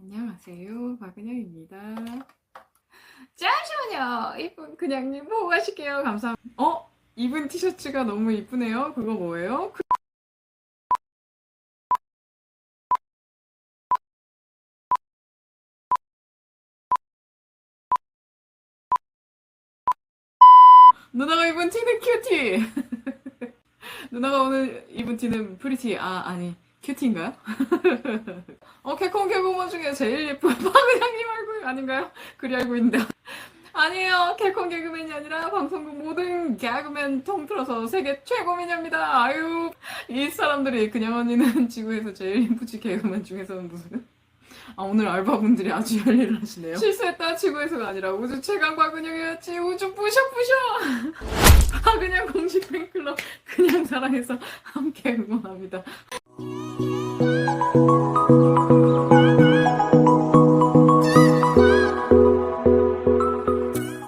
안녕하세요. 박은영입니다. 잠시만요. 이쁜 그냥님 보고 가실게요. 감사합니다. 어? 입은 티셔츠가 너무 이쁘네요. 그거 뭐예요? 그- 누나가 입은 티는 큐티. 누나가 오늘 입은 티는 프리티. 아 아니 큐티인가요? 어 개콘 개그맨 중에 제일 예쁜 박은영님 알고 아닌가요? 그리 알고 있는데 아니에요. 개콘 개그맨이 아니라 방송국 모든 개그맨 통틀어서 세계 최고 미녀입니다. 아유 이 사람들이 그냥 언니는 지구에서 제일 예쁘지 개그맨 중에서는 무슨? 아 오늘 알바분들이 아주 열일을 하시네요. 실수했다. 지구에서가 아니라 우주 최강 박은영이었지. 우주 부셔부셔! 박은영 공식 팬클럽 그냥 사랑해서 함께 응원합니다 Thank you.